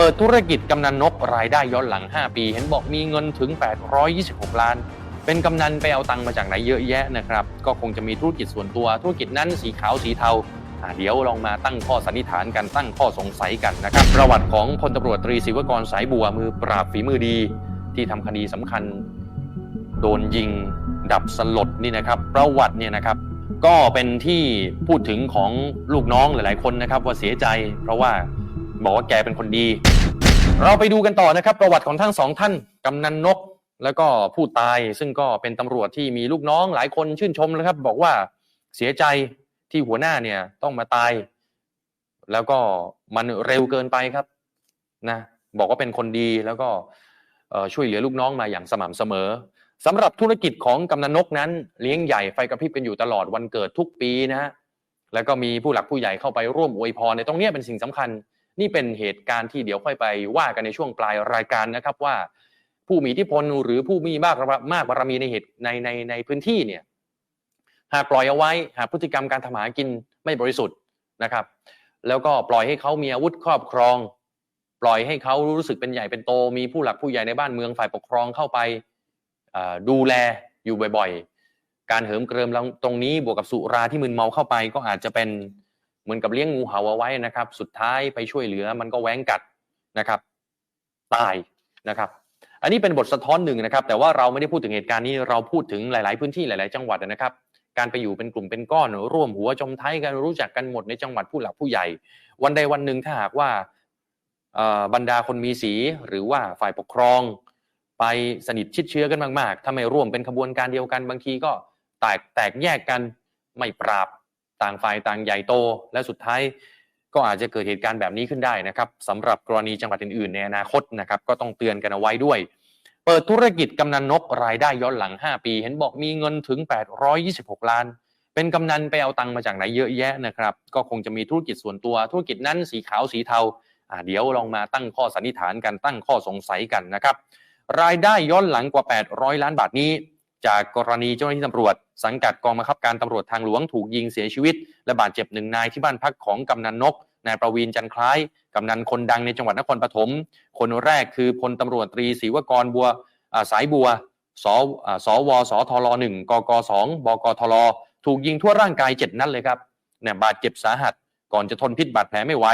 เปิดธุรกิจกำนันนกรายได้ย้อนหลัง 5 ปี เห็นบอกมีเงินถึง 826 ล้าน เป็นกำนันไปเอาตังค์มาจากไหนเยอะแยะนะครับ ก็คงจะมีธุรกิจส่วนตัว ธุรกิจนั้นสีขาวสีเทาอ่าเดี๋ยวลองมาตั้งข้อสันนิษฐานกันตั้งข้อสงสัยกันนะครับ ประวัติของพลตำรวจตรีศิวกรสายบัวมือปราบฝีมือดี ที่ทำคดีสำคัญ โดนยิง ดับสลดนี่นะครับ ประวัติเนี่ยนะครับ ก็เป็นที่พูดถึงของลูกน้องหลาย ๆ คนนะครับว่าเสียใจ เพราะว่า บอกว่าแกเป็นคนดี เราไปดูกันต่อนะครับ ประวัติของทั้งสองท่านกำนันนก แล้วก็ผู้ตาย ซึ่งก็เป็นตำรวจที่มีลูกน้องหลายคนชื่นชมนะครับ บอกว่าเสียใจที่หัวหน้าเนี่ยต้องมาตาย แล้วก็มันเร็วเกินไปครับนะบอกว่าเป็นคนดีแล้วก็ช่วยเหลือลูกน้องมาอย่างสม่ำเสมอสำหรับธุรกิจของกำนันนกนั้น เลี้ยงใหญ่ไฟกระพริบกันอยู่ตลอดวันเกิดทุกปีนะฮะแล้วก็มีผู้หลักผู้ใหญ่เข้าไปร่วมอวยพรในตรงเนี้ยเป็นสิ่งสำคัญ นี่เป็นเหตุการณ์ที่เดี๋ยวค่อยไปว่ากันในช่วงปลายรายการนะครับว่า ผู้มีอิทธิพลหรือผู้มีมากมากบารมีในเหตุในในในพื้นที่เนี่ยหากปล่อยเอาไว้หากพฤติกรรมการทำหากินไม่บริสุทธิ์นะครับ แล้วก็ปล่อยให้เขามีอาวุธครอบครอง ปล่อยให้เขารู้สึกเป็นใหญ่เป็นโต มีผู้หลักผู้ใหญ่ในบ้านเมืองฝ่ายปกครองเข้าไปดูแลอยู่บ่อยๆ การเหิมเกริมตรงนี้บวกกับสุราที่มึนเมาเข้าไปก็อาจจะเป็น เหมือนกับเลี้ยงงูเห่าเอาไว้นะครับ สุดท้ายไปช่วยเหลือมันก็แหว้งกัดนะครับตายนะครับอันนี้เป็นบทสะท้อนหนึ่งนะครับ แต่ว่าเราไม่ได้พูดถึงเหตุการณ์นี้เราพูดถึงหลาย ๆ พื้นที่หลาย ๆ จังหวัดนะครับ การไปอยู่เป็นกลุ่มเป็นก้อนร่วมหัวจมท้ายกันรู้จักกันหมดในจังหวัดผู้หลักผู้ใหญ่ วันใดวันหนึ่งถ้าหากว่าบรรดาคนมีสีหรือว่าฝ่ายปกครอง ไปสนิทชิดเชื้อกันมาก ๆ ถ้าไม่ร่วมเป็นขบวนการเดียวกันบางทีก็แตกแตกแยกกันไม่ปราบ ต่างฝ่ายต่างใหญ่โต และสุดท้ายก็อาจจะเกิดเหตุการณ์แบบนี้ขึ้นได้นะครับสำหรับกรณีจังหวัดอื่นๆ ในอนาคตนะครับก็ต้องเตือนกันเอาไว้ด้วย เปิดธุรกิจกำนันนกรายได้ย้อนหลัง 5 ปี เห็นบอกมีเงินถึง 826 ล้าน เป็นกำนันไปเอาตังค์มาจากไหนเยอะแยะนะครับ ก็คงจะมีธุรกิจส่วนตัว ธุรกิจนั้นสีขาวสีเทาเดี๋ยวลองมาตั้งข้อสันนิษฐานกันตั้งข้อสงสัยกันนะครับรายได้ย้อนหลังกว่า 800 ล้านบาทนี้ จากกรณีเจ้าหน้าที่ตำรวจ สังกัดกองบังคับการตำรวจทางหลวงถูกยิงเสียชีวิต และบาดเจ็บหนึ่งนายที่บ้านพักของกำนันนกนายประวีนจันคล้าย กำนันคนดังในจังหวัดนครปฐมคนแรกคือพลตำรวจตรีศรีวกรบัวาสายบัวสอสวสทลหนึ่งกกสองบกทลถูกยิงทั่วร่างกายเจ็ดนัดเลยครับเนี่ยบาดเจ็บสาหัส ก่อนจะทนพิษบาดแผลไม่ไหว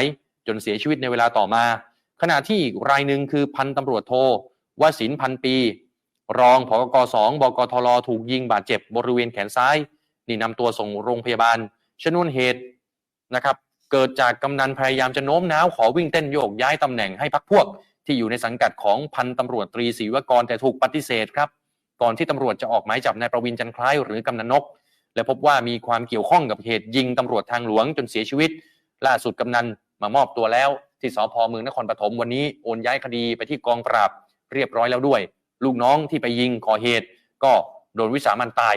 จนเสียชีวิตในเวลาต่อมา ขณะที่รายหนึ่งคือพันตำรวจโทวสินพันปี รองผกสองบกทลถูกยิงบาดเจ็บบริเวณแขนซ้าย นี่นำตัวส่งโรงพยาบาล ชนวนเหตุนะครับเกิดจากกำนันพยายามจะโน้มน้าวขอวิ่งเต้นโยกย้ายตำแหน่งให้พักพวก ที่อยู่ในสังกัดของพันตำรวจตรีศรีวกรแต่ถูกปฏิเสธครับ ก่อนที่ตำรวจจะออกหมายจับนายประวินจันท์คล้ายหรือกำนันนก และพบว่ามีความเกี่ยวข้องกับเหตุยิงตำรวจทางหลวงจนเสียชีวิต ล่าสุดกำนันมามอบตัวแล้ว ที่สพเมืองนครปฐมวันนี้โอนย้ายคดีไปที่กองปราบเรียบร้อยแล้วด้วย ลูกน้องที่ไปยิงก่อเหตุ ก็โดนวิสามันตาย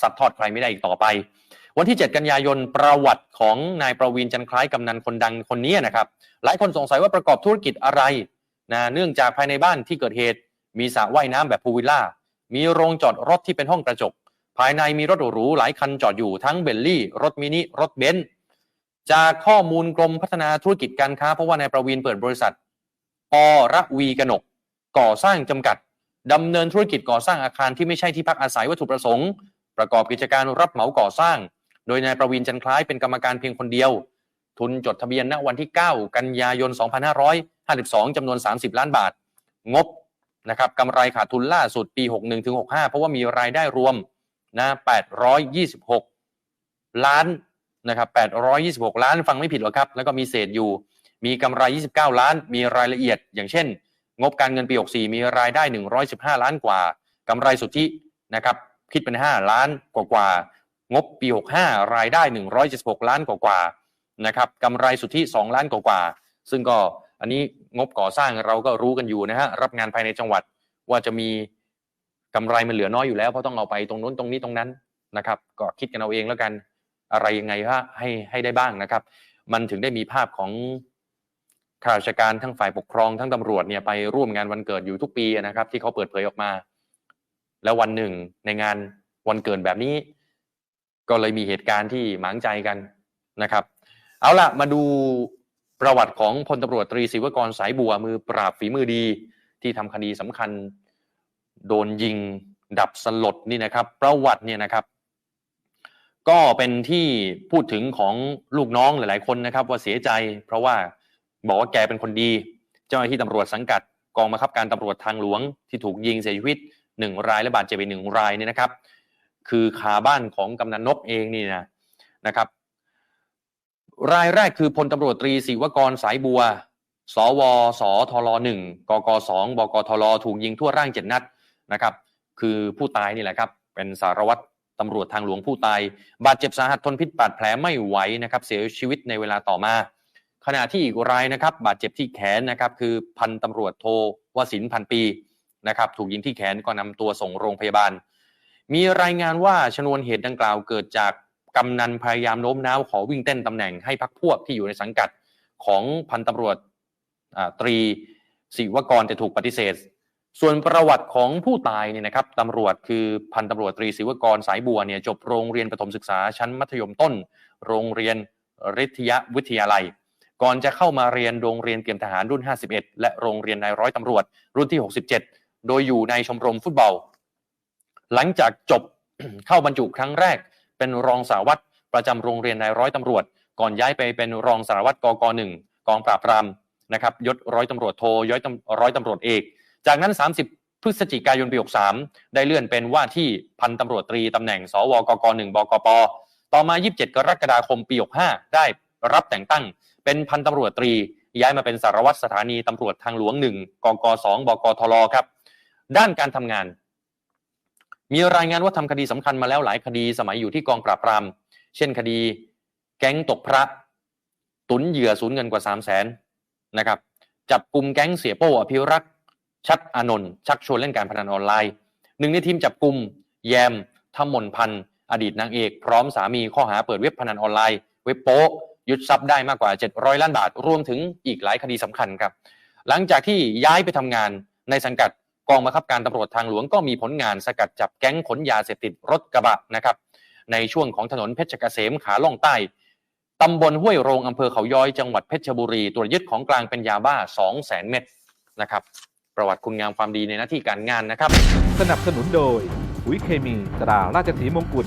ซัดทอดใครไม่ได้อีกต่อไป วันที่ 7 กันยายนประวัติของนายประวินจันท์คล้ายกำนันคนดังคนนี้นะครับ หลายคนสงสัยว่าประกอบธุรกิจอะไรนะเนื่องจากภายในบ้านที่เกิดเหตุ มีสระว่ายน้ำแบบพูลวิลล่า มีโรงจอดรถที่เป็นห้องกระจก ภายในมีรถหรูหลายคันจอดอยู่ทั้งเบลลี่ รถมินิ รถเบนซ์จากข้อมูลกรมพัฒนาธุรกิจการค้าเพราะว่านายประวินเปิดบริษัทอระวีกนก ก่อสร้างจำกัดดำเนินธุรกิจก่อสร้างอาคารที่ไม่ใช่ที่พักอาศัยวัตถุประสงค์ ประกอบกิจการรับเหมาก่อสร้าง โดยนายประวินจันคล้ายเป็นกรรมการเพียงคนเดียว ทุนจดทะเบียนณวันที่ 9 กันยายน 2552 จำนวน 30 ล้านบาท งบนะครับกำไรขาดทุนล่าสุดปี 61ถึง65 เพราะว่ามีรายได้รวมนะ826 ล้านนะครับ826 ล้านฟังไม่ผิดหรอกครับ แล้วก็มีเศษอยู่ มีกำไร 29 ล้าน มีรายละเอียดอย่างเช่น งบการเงินปี 64 มีรายได้ 115 ล้านกว่า กำไรสุทธินะครับคิดเป็น 5 ล้านกว่ากว่างบปี 65 รายได้ 176 ล้านกว่ากว่านะครับกำไรสุทธิ 2 ล้านกว่ากว่าซึ่งก็อันนี้งบก่อสร้างเราก็รู้กันอยู่นะฮะรับงานภายในจังหวัดว่าจะมีกำไรมันเหลือน้อยอยู่แล้วเพราะต้องเอาไปตรงนู้นตรงนี้ตรงนั้นนะครับ ก็คิดกันเอาเองแล้วกันอะไรยังไงฮะให้ให้ได้บ้างนะครับ มันถึงได้มีภาพของ ข้าราชการทั้งฝ่ายปกครองทั้งตำรวจเนี่ยไปร่วมงานวันเกิดอยู่ทุกปีนะครับ ที่เขาเปิดเผยออกมา แล้ววันหนึ่งในงานวันเกิดแบบนี้ ก็เลยมีเหตุการณ์ที่หมางใจกันนะครับ เอาล่ะมาดูประวัติของพลตำรวจตรีศิวกรสายบัวมือปราบฝีมือดี ที่ทำคดีสำคัญ โดนยิงดับสลดนี่นะครับ ประวัติเนี่ยนะครับ ก็เป็นที่พูดถึงของลูกน้องหลาย ๆ คนนะครับ ว่าเสียใจ เพราะว่า บอกว่าแกเป็นคนดี เจ้าหน้าที่ตำรวจสังกัดกองบังคับการตำรวจทางหลวงที่ถูกยิงเสียชีวิตหนึ่งรายและบาดเจ็บอีกหนึ่งรายเนี่ยนะครับ คือคาบ้านของกำนันนกเองนี่นะนะครับ รายแรกคือพลตำรวจตรีศิวกรสายบัว สวสทลหนึ่งกกสองบกทลถูกยิงทั่วร่างเจ็ดนัดนะครับ คือผู้ตายนี่แหละครับ เป็นสารวัตรตำรวจทางหลวงผู้ตาย บาดเจ็บสาหัสทนพิษบาดแผลไม่ไหวนะครับ เสียชีวิตในเวลาต่อมา ขณะที่อีกรายนะครับ บาดเจ็บที่แขนนะครับ คือพันตำรวจโทวสินพันปีนะครับ ถูกยิงที่แขนก็นำตัวส่งโรงพยาบาล มีรายงานว่าชนวนเหตุดังกล่าวเกิดจากกำนันพยายามโน้มน้าวขอวิ่งเต้นตำแหน่งให้พักพวกที่อยู่ในสังกัดของพันตำรวจตรีศิวกรแต่ถูกปฏิเสธ ส่วนประวัติของผู้ตายเนี่ยนะครับตำรวจคือพันตำรวจตรีศิวกรสายบัวเนี่ยจบโรงเรียนประถมศึกษาชั้นมัธยมต้น โรงเรียนฤทยวิทยาลัย ก่อนจะเข้ามาเรียนโรงเรียนเตรียมทหารรุ่น 51 และโรงเรียนนายร้อยตำรวจ รุ่นที่ 67 โดยอยู่ในชมรมฟุตบอล หลังจากจบเข้าบรรจุครั้งแรก เป็นรองสารวัตรประจำโรงเรียนนายร้อยตำรวจ ก่อนย้ายไปเป็นรองสารวัตรกกหนึ่งกองปราบปรามนะครับยศร้อยตำรวจโทย้อยร้อยตำรวจเอก จากนั้น 30 พฤศจิกายนปี 63 ได้เลื่อนเป็นว่าที่พันตำรวจตรีตำแหน่ง สวกกหนึ่งบกปต่อมา 27 กรกฎาคมปี 65 ได้รับแต่งตั้ง เป็นพันตำรวจตรี ย้ายมาเป็นสารวัตรสถานีตำรวจทางหลวง1กก2บกทลครับ ด้านการทำงาน มีรายงานว่าทำคดีสำคัญมาแล้วหลายคดีสมัยอยู่ที่กองปราบปราม เช่นคดี แก๊งตกพระ ตุนเหยื่อสูญเงินกว่า3 0 0แสนนะครับจับกลุ่มแก๊งเสียโป้อภิรักษ์ชัดอนนท์ชักชวนเล่นการพนันออนไลน์ หนึ่งในทีมจับกลุ่มแยมทมนพันธ์อดีตนางเอก พร้อมสามีข้อหาเปิดเว็บพนันออนไลน์ เว็บโป๊ ยึดทรัพย์ได้มากกว่า 700 ล้านบาท รวมถึงอีกหลายคดีสำคัญครับ หลังจากที่ย้ายไปทำงานในสังกัดกองบังคับการตำรวจทางหลวงก็มีผลงานสกัดจับแก๊งขนยาเสพติดรถกระบะนะครับ ในช่วงของถนนเพชรเกษมขาล่องใต้ตำบลห้วยโรงอำเภอเขาย้อยจังหวัดเพชรบุรีตรวจยึดของกลางเป็นยาบ้า 2 0 0แสนเม็ดนะครับประวัติคุณงามความดีในหน้าที่การงานนะครับ สนับสนุนโดยปุ๋ยเคมีตราราชสีมงกุฎ